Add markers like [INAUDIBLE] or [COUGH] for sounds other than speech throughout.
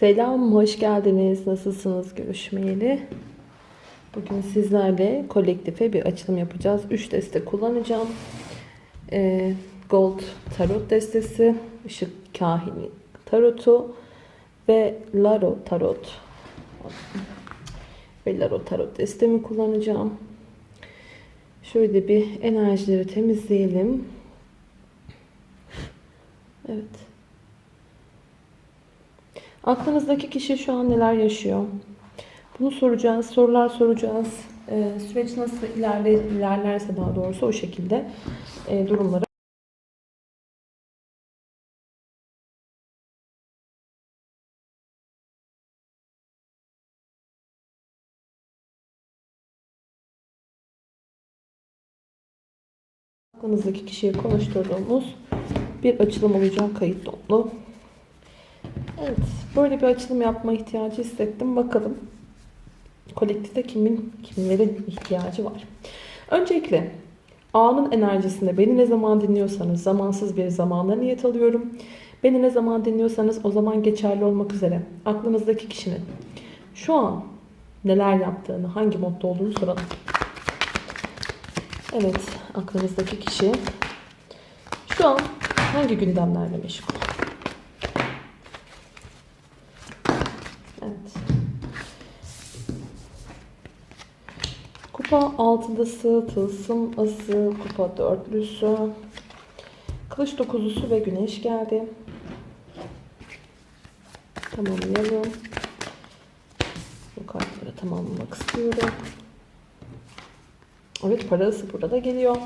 Selam, hoş geldiniz. Nasılsınız görüşmeyeli? Bugün sizlerle kolektife bir açılım yapacağız. 3 deste kullanacağım. Ee, Gold Tarot destesi, Işık Kahini Tarotu ve Laro Tarot. Ve Laro Tarot destemi kullanacağım. Şöyle bir enerjileri temizleyelim. Evet. Aklınızdaki kişi şu an neler yaşıyor? Bunu soracağız, sorular soracağız. Ee, süreç nasıl ilerle, ilerlerse daha doğrusu o şekilde e, durumları aklınızdaki kişiyi konuşturduğumuz bir açılım olacak kayıt dolu. Evet, böyle bir açılım yapma ihtiyacı hissettim. Bakalım kolektifte kimin, kimlerin ihtiyacı var. Öncelikle anın enerjisinde beni ne zaman dinliyorsanız zamansız bir zamana niyet alıyorum. Beni ne zaman dinliyorsanız o zaman geçerli olmak üzere aklınızdaki kişinin şu an neler yaptığını, hangi modda olduğunu soralım. Evet, aklınızdaki kişi şu an hangi gündemlerle meşgul? Evet. Kupa altılısı, tılsım ası, kupa dörtlüsü, kılıç dokuzlusu ve güneş geldi. Tamamlayalım. Bu kartları tamamlamak istiyorum. Evet parası burada geliyor.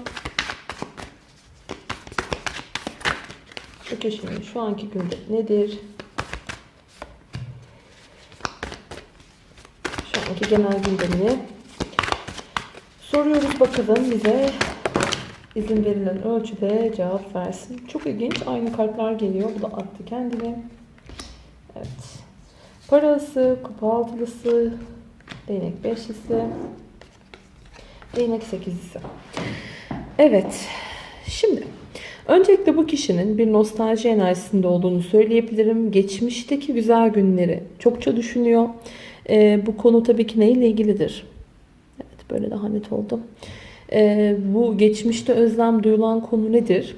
Şu kişinin şu anki günde nedir? Şu anki genel gündemini soruyoruz bakalım bize izin verilen ölçüde cevap versin. Çok ilginç. Aynı kartlar geliyor. Bu da attı kendini. Evet. Parası, kupa altılısı, değnek beşlisi, değnek sekizlisi. Evet. Şimdi öncelikle bu kişinin bir nostalji enerjisinde olduğunu söyleyebilirim. Geçmişteki güzel günleri çokça düşünüyor. Ee, bu konu tabii ki neyle ilgilidir? Evet böyle daha net oldu. Ee, bu geçmişte özlem duyulan konu nedir?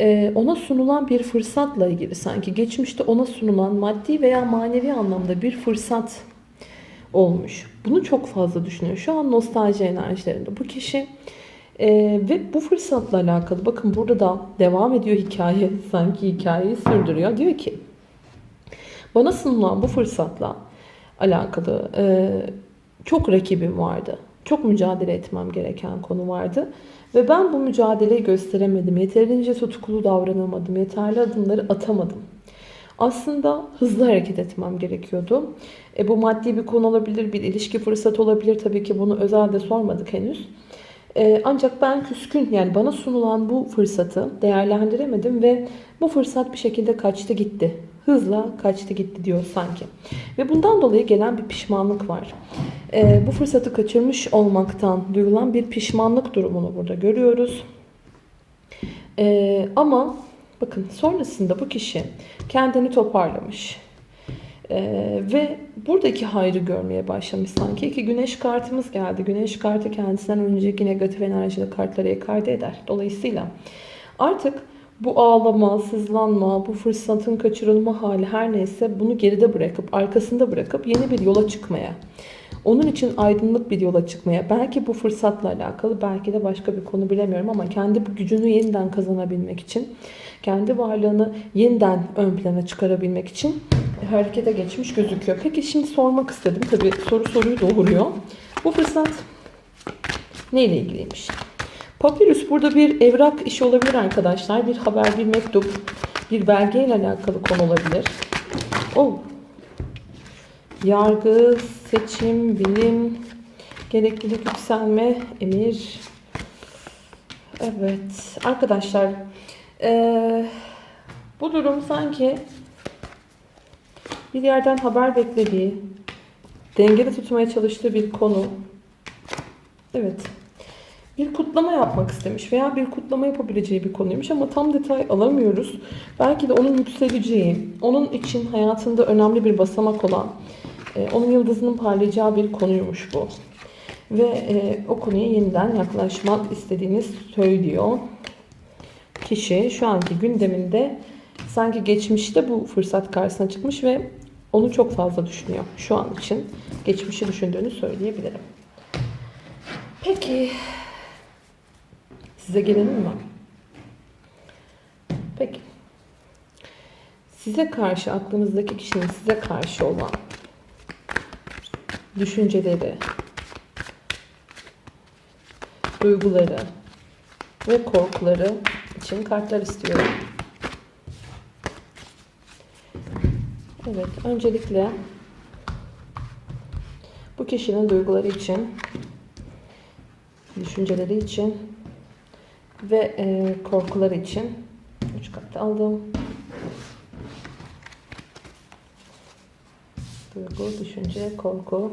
Ee, ona sunulan bir fırsatla ilgili sanki. Geçmişte ona sunulan maddi veya manevi anlamda bir fırsat olmuş. Bunu çok fazla düşünüyor. Şu an nostalji enerjilerinde bu kişi. Ee, ve bu fırsatla alakalı bakın burada da devam ediyor hikaye. [LAUGHS] Sanki hikayeyi sürdürüyor. Diyor ki bana sunulan bu fırsatla alakalı e, çok rakibim vardı. Çok mücadele etmem gereken konu vardı. Ve ben bu mücadeleyi gösteremedim. Yeterince tutkulu davranamadım. Yeterli adımları atamadım. Aslında hızlı hareket etmem gerekiyordu. E, bu maddi bir konu olabilir, bir ilişki fırsatı olabilir. Tabii ki bunu özelde sormadık henüz. E, ancak ben küskün yani bana sunulan bu fırsatı değerlendiremedim ve bu fırsat bir şekilde kaçtı gitti. Hızla kaçtı gitti diyor sanki. Ve bundan dolayı gelen bir pişmanlık var. E, bu fırsatı kaçırmış olmaktan duyulan bir pişmanlık durumunu burada görüyoruz. E, ama bakın sonrasında bu kişi kendini toparlamış. Ee, ve buradaki hayrı görmeye başlamış sanki. İki güneş kartımız geldi. Güneş kartı kendisinden önceki negatif enerjili kartları ekarte eder. Dolayısıyla artık bu ağlama, sızlanma, bu fırsatın kaçırılma hali her neyse bunu geride bırakıp, arkasında bırakıp yeni bir yola çıkmaya. Onun için aydınlık bir yola çıkmaya, belki bu fırsatla alakalı, belki de başka bir konu bilemiyorum ama kendi bu gücünü yeniden kazanabilmek için, kendi varlığını yeniden ön plana çıkarabilmek için harekete geçmiş gözüküyor. Peki şimdi sormak istedim. Tabii soru soruyu doğuruyor. Bu fırsat neyle ilgiliymiş? Papyrus burada bir evrak işi olabilir arkadaşlar. Bir haber, bir mektup, bir belgeyle alakalı konu olabilir. Oh. Yargı, seçim, bilim, gereklilik, yükselme, emir. Evet. Arkadaşlar ee, bu durum sanki bir yerden haber beklediği, dengede tutmaya çalıştığı bir konu. Evet. bir kutlama yapmak istemiş veya bir kutlama yapabileceği bir konuymuş ama tam detay alamıyoruz. Belki de onun yükseleceği, onun için hayatında önemli bir basamak olan, e, onun yıldızının parlayacağı bir konuymuş bu. Ve e, o konuya yeniden yaklaşmak istediğini söylüyor. Kişi şu anki gündeminde sanki geçmişte bu fırsat karşısına çıkmış ve onu çok fazla düşünüyor. Şu an için geçmişi düşündüğünü söyleyebilirim. Peki size gelelim mi? Peki. Size karşı aklınızdaki kişinin size karşı olan düşünceleri, duyguları ve korkuları için kartlar istiyorum. Evet, öncelikle bu kişinin duyguları için, düşünceleri için ve e, korkuları için 3 kart aldım. Duygu, düşünce, korku.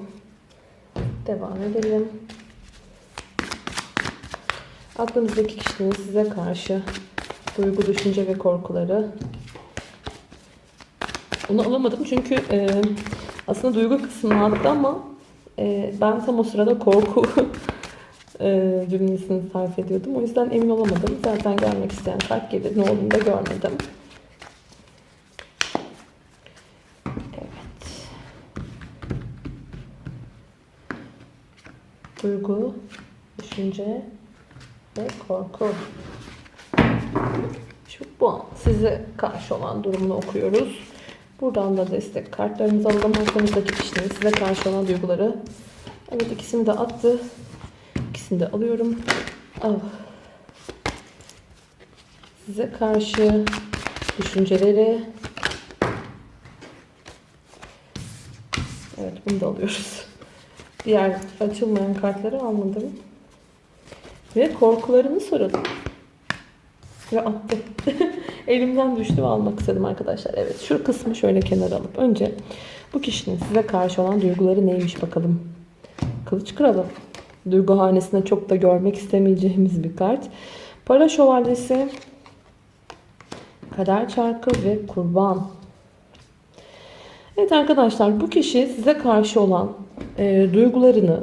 Devam edelim. Aklınızdaki kişinin size karşı duygu, düşünce ve korkuları. Onu alamadım çünkü e, aslında duygu kısmı attı ama e, ben tam o sırada korku [LAUGHS] e, cümlesini sarf ediyordum. O yüzden emin olamadım. Zaten gelmek isteyen kart gelir. Ne olduğunu da görmedim. Evet. Duygu, düşünce ve korku. Şu bu an size karşı olan durumunu okuyoruz. Buradan da destek kartlarımızı alalım. Arkamızdaki kişinin size karşı olan duyguları. Evet ikisini de attı. İkisini de alıyorum. Ah. Size karşı düşünceleri. Evet bunu da alıyoruz. Diğer açılmayan kartları almadım. Ve korkularını soralım. Ve attı. [LAUGHS] Elimden düştü ve almak istedim arkadaşlar. Evet şu kısmı şöyle kenara alıp önce bu kişinin size karşı olan duyguları neymiş bakalım. Kılıç kralı. Duygu hanesinde çok da görmek istemeyeceğimiz bir kart. Para şövalyesi, kader çarkı ve kurban. Evet arkadaşlar bu kişi size karşı olan e, duygularını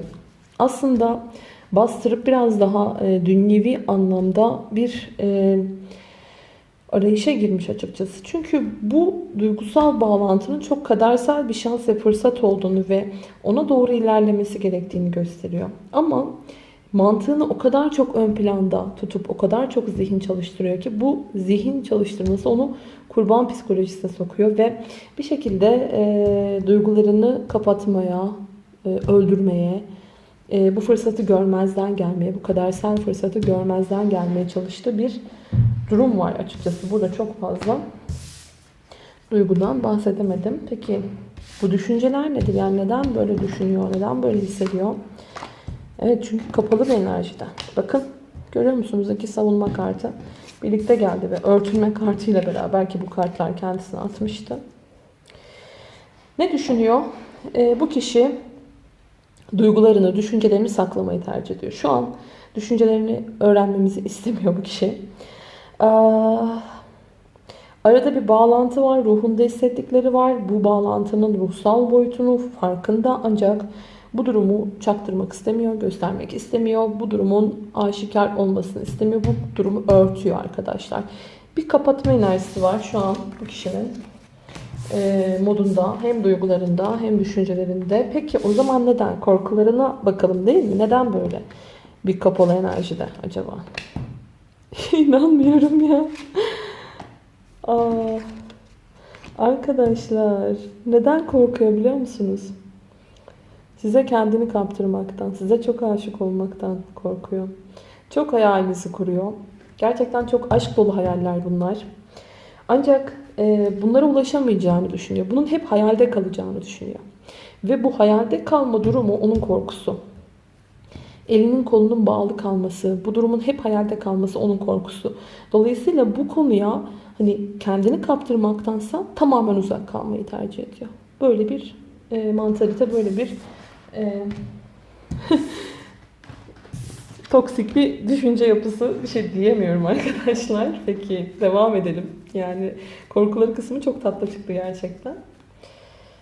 aslında bastırıp biraz daha e, dünyevi anlamda bir e, arayışa girmiş açıkçası. Çünkü bu duygusal bağlantının çok kadersel bir şans ve fırsat olduğunu ve ona doğru ilerlemesi gerektiğini gösteriyor. Ama mantığını o kadar çok ön planda tutup o kadar çok zihin çalıştırıyor ki bu zihin çalıştırması onu kurban psikolojisine sokuyor ve bir şekilde e, duygularını kapatmaya, e, öldürmeye, e, bu fırsatı görmezden gelmeye, bu kadersel fırsatı görmezden gelmeye çalıştığı bir durum var açıkçası. Burada çok fazla duygudan bahsedemedim. Peki bu düşünceler nedir? Yani neden böyle düşünüyor? Neden böyle hissediyor? Evet çünkü kapalı bir enerjiden. Bakın görüyor musunuz? İki savunma kartı birlikte geldi ve örtülme kartıyla beraber ki bu kartlar kendisine atmıştı. Ne düşünüyor? Ee, bu kişi duygularını, düşüncelerini saklamayı tercih ediyor. Şu an düşüncelerini öğrenmemizi [LAUGHS] istemiyor bu kişi. Arada bir bağlantı var, ruhunda hissettikleri var. Bu bağlantının ruhsal boyutunu farkında ancak bu durumu çaktırmak istemiyor, göstermek istemiyor. Bu durumun aşikar olmasını istemiyor. Bu durumu örtüyor arkadaşlar. Bir kapatma enerjisi var şu an bu kişinin e, modunda hem duygularında hem düşüncelerinde. Peki o zaman neden? Korkularına bakalım değil mi? Neden böyle bir kapalı enerjide acaba? [LAUGHS] İnanmıyorum ya. Aa, arkadaşlar neden korkuyor biliyor musunuz? Size kendini kaptırmaktan, size çok aşık olmaktan korkuyor. Çok hayalinizi kuruyor. Gerçekten çok aşk dolu hayaller bunlar. Ancak e, bunlara ulaşamayacağını düşünüyor. Bunun hep hayalde kalacağını düşünüyor. Ve bu hayalde kalma durumu onun korkusu. Elinin kolunun bağlı kalması, bu durumun hep hayalde kalması onun korkusu. Dolayısıyla bu konuya hani kendini kaptırmaktansa tamamen uzak kalmayı tercih ediyor. Böyle bir e, mantalite, böyle bir e, [LAUGHS] toksik bir düşünce yapısı bir şey diyemiyorum arkadaşlar. Peki devam edelim. Yani korkuları kısmı çok tatlı çıktı gerçekten.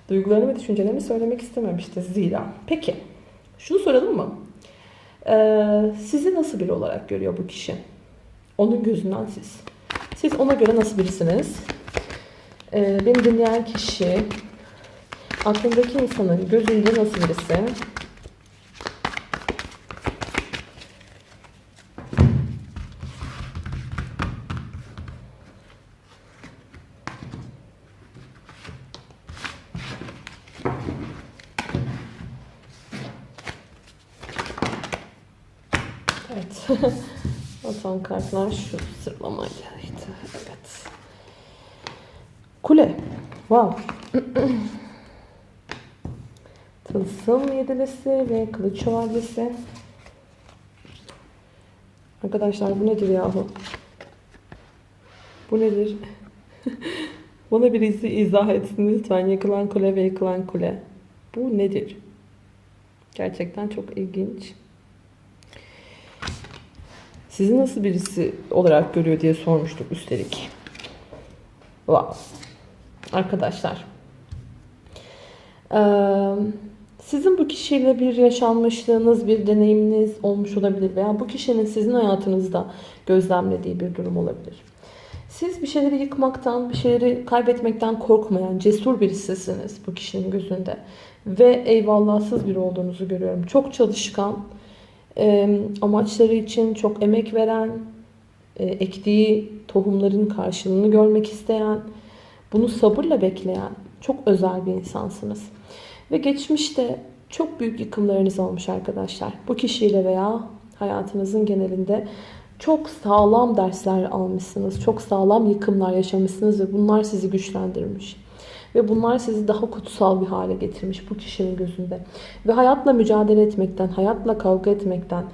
Duygularını ve düşüncelerimi söylemek istememişti zira. Peki şunu soralım mı? Ee, sizi nasıl biri olarak görüyor bu kişi? Onun gözünden siz. Siz ona göre nasıl birisiniz? Ee, beni dinleyen kişi aklındaki insanın gözünde nasıl birisi? Evet. Atan kartlar şu sırlamaydı. Evet. Kule. Wow. [CLEARS THROAT] Tılsım yedilisi ve kılıç şövalyesi. Arkadaşlar bu nedir yahu? Bu nedir? [LAUGHS] Bana birisi izah etsin lütfen. Yıkılan kule ve yıkılan kule. Bu nedir? Gerçekten çok ilginç. Sizi nasıl birisi olarak görüyor diye sormuştuk üstelik. Wow. Arkadaşlar. Sizin bu kişiyle bir yaşanmışlığınız, bir deneyiminiz olmuş olabilir veya bu kişinin sizin hayatınızda gözlemlediği bir durum olabilir. Siz bir şeyleri yıkmaktan, bir şeyleri kaybetmekten korkmayan, cesur birisisiniz bu kişinin gözünde. Ve eyvallahsız biri olduğunuzu görüyorum. Çok çalışkan, e, amaçları için çok emek veren, e, ektiği tohumların karşılığını görmek isteyen, bunu sabırla bekleyen çok özel bir insansınız. Ve geçmişte çok büyük yıkımlarınız olmuş arkadaşlar. Bu kişiyle veya hayatınızın genelinde çok sağlam dersler almışsınız. Çok sağlam yıkımlar yaşamışsınız ve bunlar sizi güçlendirmiş. Ve bunlar sizi daha kutsal bir hale getirmiş bu kişinin gözünde. Ve hayatla mücadele etmekten, hayatla kavga etmekten,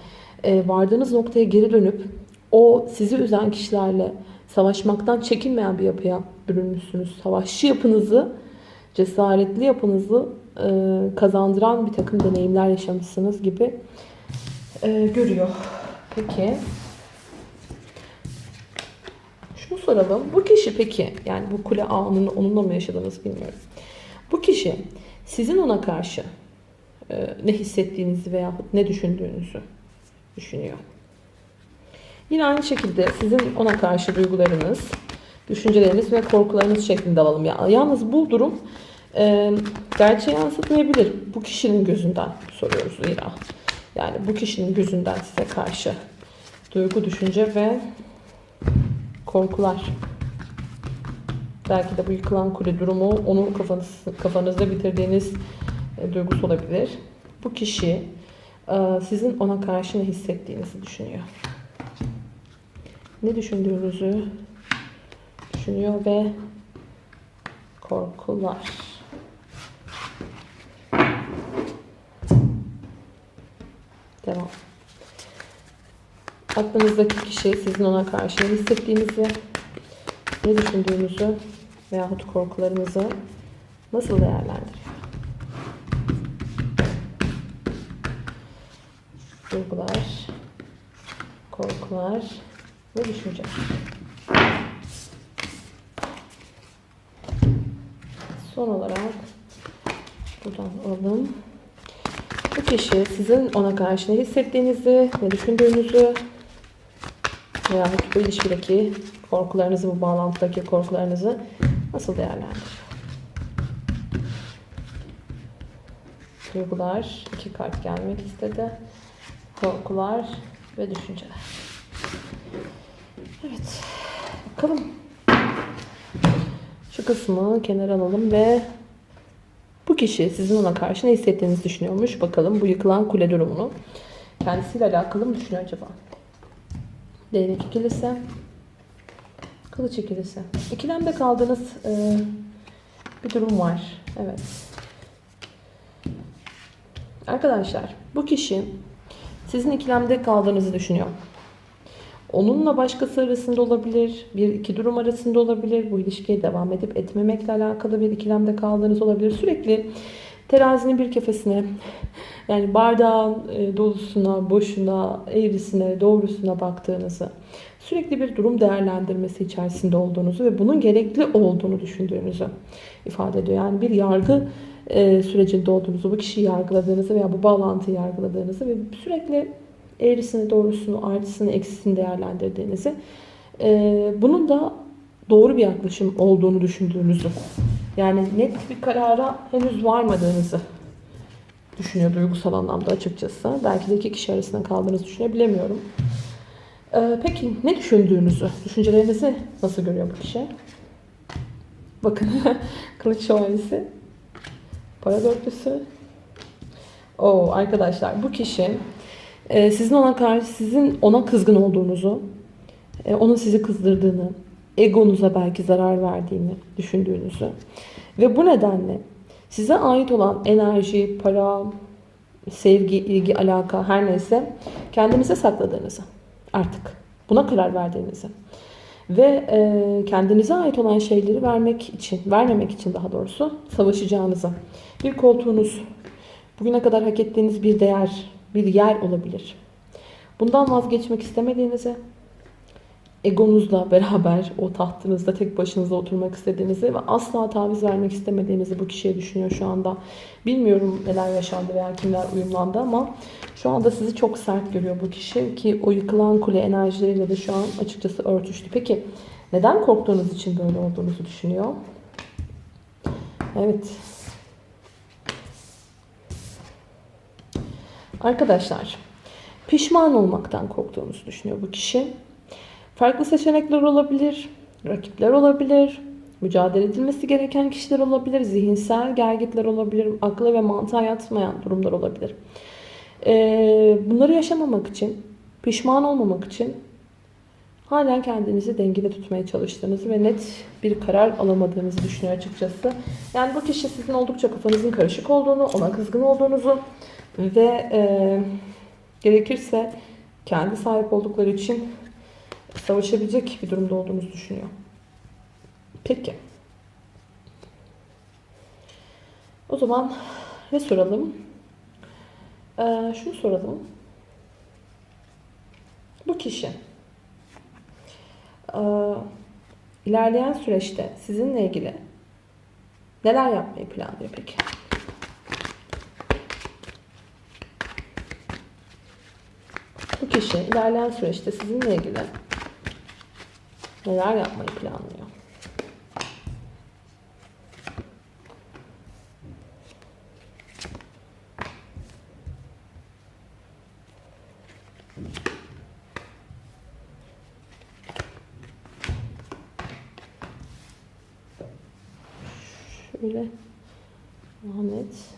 e, vardığınız noktaya geri dönüp o sizi üzen kişilerle savaşmaktan çekinmeyen bir yapıya bürünmüşsünüz. Savaşçı yapınızı, cesaretli yapınızı e, kazandıran bir takım deneyimler yaşamışsınız gibi e, görüyor. Peki. Şunu soralım. Bu kişi peki yani bu kule anını onunla mı yaşadınız bilmiyorum. Bu kişi sizin ona karşı e, ne hissettiğinizi veya ne düşündüğünüzü düşünüyor. Yine aynı şekilde sizin ona karşı duygularınız, düşünceleriniz ve korkularınız şeklinde alalım. Ya, yalnız bu durum e, gerçeği yansıtmayabilir. Bu kişinin gözünden soruyoruz zira. Yani bu kişinin gözünden size karşı duygu, düşünce ve korkular. Belki de bu yıkılan kule durumu onu kafanız, kafanızda bitirdiğiniz e, duygusu olabilir. Bu kişi e, sizin ona karşı ne hissettiğinizi düşünüyor. Ne düşündüğünüzü düşünüyor ve korkular. Aklınızdaki kişi sizin ona karşı ne hissettiğinizi, ne düşündüğünüzü veyahut korkularınızı nasıl değerlendiriyor? Duygular, korkular ve düşünceler. Son olarak buradan alalım. Bu kişi sizin ona karşı ne hissettiğinizi, ne düşündüğünüzü veya bu ilişkideki korkularınızı, bu bağlantıdaki korkularınızı nasıl değerlendiriyor? Duygular, iki kart gelmek istedi. Korkular ve düşünceler. Evet, bakalım. Şu kısmı kenara alalım ve bu kişi sizin ona karşı ne hissettiğinizi düşünüyormuş. Bakalım bu yıkılan kule durumunu kendisiyle alakalı mı düşünüyor acaba? Değnek ikilisi. Kılıç ikilisi. İkilemde kaldığınız e, bir durum var. Evet. Arkadaşlar bu kişi sizin ikilemde kaldığınızı düşünüyor. Onunla başkası arasında olabilir, bir iki durum arasında olabilir. Bu ilişkiye devam edip etmemekle alakalı bir ikilemde kaldığınız olabilir. Sürekli Terazinin bir kefesine yani bardağın e, dolusuna, boşuna, eğrisine, doğrusuna baktığınızı, sürekli bir durum değerlendirmesi içerisinde olduğunuzu ve bunun gerekli olduğunu düşündüğünüzü ifade ediyor. Yani bir yargı e, sürecinde olduğunuzu, bu kişiyi yargıladığınızı veya bu bağlantıyı yargıladığınızı ve sürekli eğrisini, doğrusunu, artısını, eksisini değerlendirdiğinizi, e, bunun da doğru bir yaklaşım olduğunu düşündüğünüzü, yani net bir karara henüz varmadığınızı düşünüyor duygusal anlamda açıkçası. Belki de iki kişi arasında kaldığınızı düşünebilemiyorum. Ee, peki ne düşündüğünüzü, düşüncelerinizi nasıl görüyor bu kişi? Bakın [LAUGHS] kılıç şövalyesi, para dörtlüsü. Oo arkadaşlar bu kişi e, sizin ona karşı sizin ona kızgın olduğunuzu, e, onun sizi kızdırdığını, egonuza belki zarar verdiğini düşündüğünüzü ve bu nedenle size ait olan enerji, para, sevgi, ilgi, alaka her neyse kendinize sakladığınızı artık buna karar verdiğinizi ve e, kendinize ait olan şeyleri vermek için, vermemek için daha doğrusu savaşacağınızı. Bir koltuğunuz, bugüne kadar hak ettiğiniz bir değer, bir yer olabilir. Bundan vazgeçmek istemediğinizi, egonuzla beraber o tahtınızda tek başınıza oturmak istediğinizi ve asla taviz vermek istemediğinizi bu kişiye düşünüyor şu anda. Bilmiyorum neler yaşandı veya kimler uyumlandı ama şu anda sizi çok sert görüyor bu kişi ki o yıkılan kule enerjileriyle de şu an açıkçası örtüştü. Peki neden korktuğunuz için böyle olduğunuzu düşünüyor? Evet. Arkadaşlar pişman olmaktan korktuğunuzu düşünüyor bu kişi. Farklı seçenekler olabilir, rakipler olabilir, mücadele edilmesi gereken kişiler olabilir, zihinsel gergitler olabilir, akla ve mantığa yatmayan durumlar olabilir. Ee, bunları yaşamamak için, pişman olmamak için halen kendinizi dengede tutmaya çalıştığınızı ve net bir karar alamadığınızı düşünüyor açıkçası. Yani bu kişi sizin oldukça kafanızın karışık olduğunu, ona kızgın olduğunuzu ve e, gerekirse kendi sahip oldukları için savaşabilecek bir durumda olduğunuzu düşünüyor. Peki. O zaman ne soralım? Ee, şunu soralım. Bu kişi ee, ilerleyen süreçte sizinle ilgili neler yapmayı planlıyor peki? Bu kişi ilerleyen süreçte sizinle ilgili neler yapmayı planlıyor? Şöyle Ahmet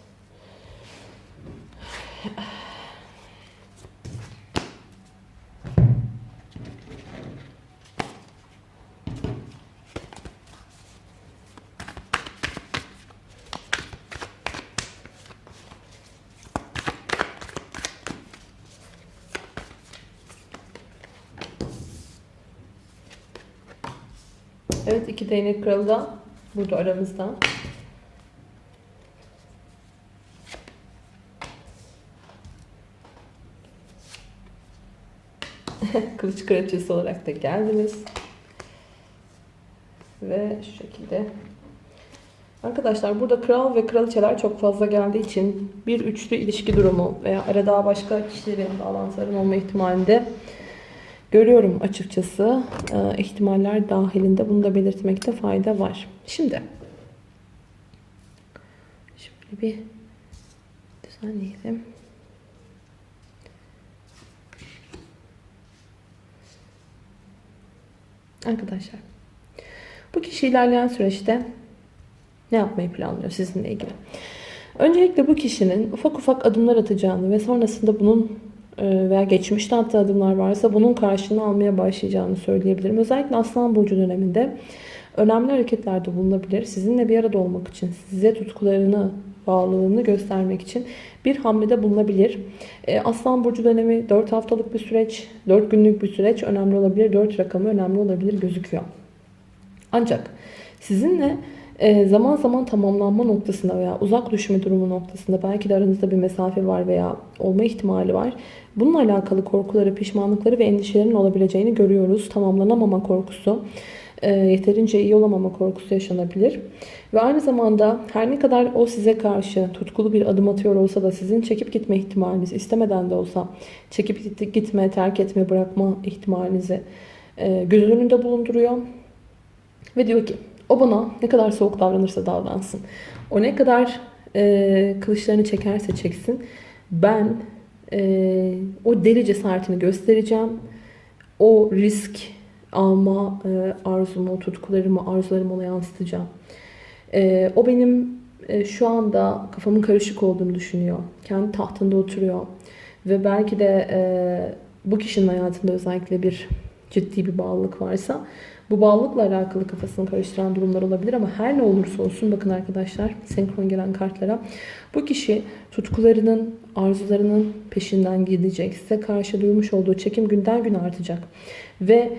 Evet iki değnek kralı da burada aramızda. [LAUGHS] Kılıç kraliçesi olarak da geldiniz. Ve şu şekilde. Arkadaşlar burada kral ve kraliçeler çok fazla geldiği için bir üçlü ilişki durumu veya arada başka kişilerin bağlantıların olma ihtimalinde görüyorum açıkçası. Ee, ihtimaller dahilinde bunu da belirtmekte fayda var. Şimdi şöyle bir düzenleyelim. Arkadaşlar bu kişi ilerleyen süreçte ne yapmayı planlıyor sizinle ilgili? Öncelikle bu kişinin ufak ufak adımlar atacağını ve sonrasında bunun e, veya geçmişte attığı adımlar varsa bunun karşılığını almaya başlayacağını söyleyebilirim. Özellikle Aslan Burcu döneminde önemli hareketlerde bulunabilir. Sizinle bir arada olmak için, size tutkularını, bağlılığını göstermek için bir hamlede bulunabilir. E, Aslan Burcu dönemi 4 haftalık bir süreç, 4 günlük bir süreç önemli olabilir. 4 rakamı önemli olabilir gözüküyor. Ancak sizinle zaman zaman tamamlanma noktasında veya uzak düşme durumu noktasında belki de aranızda bir mesafe var veya olma ihtimali var. Bununla alakalı korkuları, pişmanlıkları ve endişelerin olabileceğini görüyoruz. Tamamlanamama korkusu, e, yeterince iyi olamama korkusu yaşanabilir. Ve aynı zamanda her ne kadar o size karşı tutkulu bir adım atıyor olsa da sizin çekip gitme ihtimaliniz istemeden de olsa çekip git- gitme, terk etme, bırakma ihtimalinizi e, göz önünde bulunduruyor. Ve diyor ki o bana ne kadar soğuk davranırsa davransın. O ne kadar e, kılıçlarını çekerse çeksin. Ben e, o deli cesaretini göstereceğim. O risk alma e, arzumu, tutkularımı, arzularımı ona yansıtacağım. E, o benim e, şu anda kafamın karışık olduğunu düşünüyor. Kendi tahtında oturuyor. Ve belki de e, bu kişinin hayatında özellikle bir ciddi bir bağlılık varsa bu bağlılıkla alakalı kafasını karıştıran durumlar olabilir ama her ne olursa olsun bakın arkadaşlar senkron gelen kartlara bu kişi tutkularının, arzularının peşinden gidecek. Size karşı duymuş olduğu çekim günden güne artacak. Ve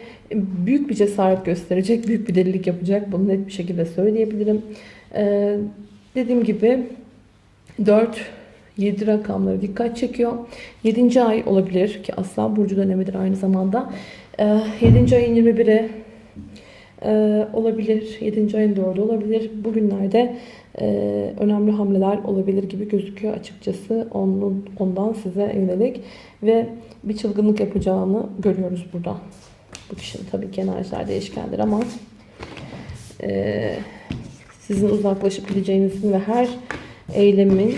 büyük bir cesaret gösterecek, büyük bir delilik yapacak. Bunu net bir şekilde söyleyebilirim. Ee, dediğim gibi 4 7 rakamları dikkat çekiyor. 7. ay olabilir ki Aslan Burcu dönemidir aynı zamanda. Ee, 7. ayın 21'i e, olabilir. 7. ayın 4'ü olabilir. Bugünlerde e, önemli hamleler olabilir gibi gözüküyor açıkçası. Onun, ondan size yönelik ve bir çılgınlık yapacağını görüyoruz burada. Bu kişinin tabii ki enerjiler değişkendir ama e, sizin uzaklaşıp gideceğinizin ve her eylemin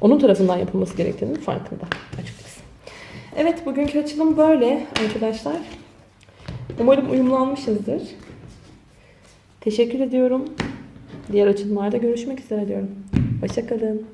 onun tarafından yapılması gerektiğinin farkında açıkçası. Evet bugünkü açılım böyle arkadaşlar. Umarım uyumlanmışızdır. Teşekkür ediyorum. Diğer açılımlarda görüşmek üzere diyorum. Hoşçakalın.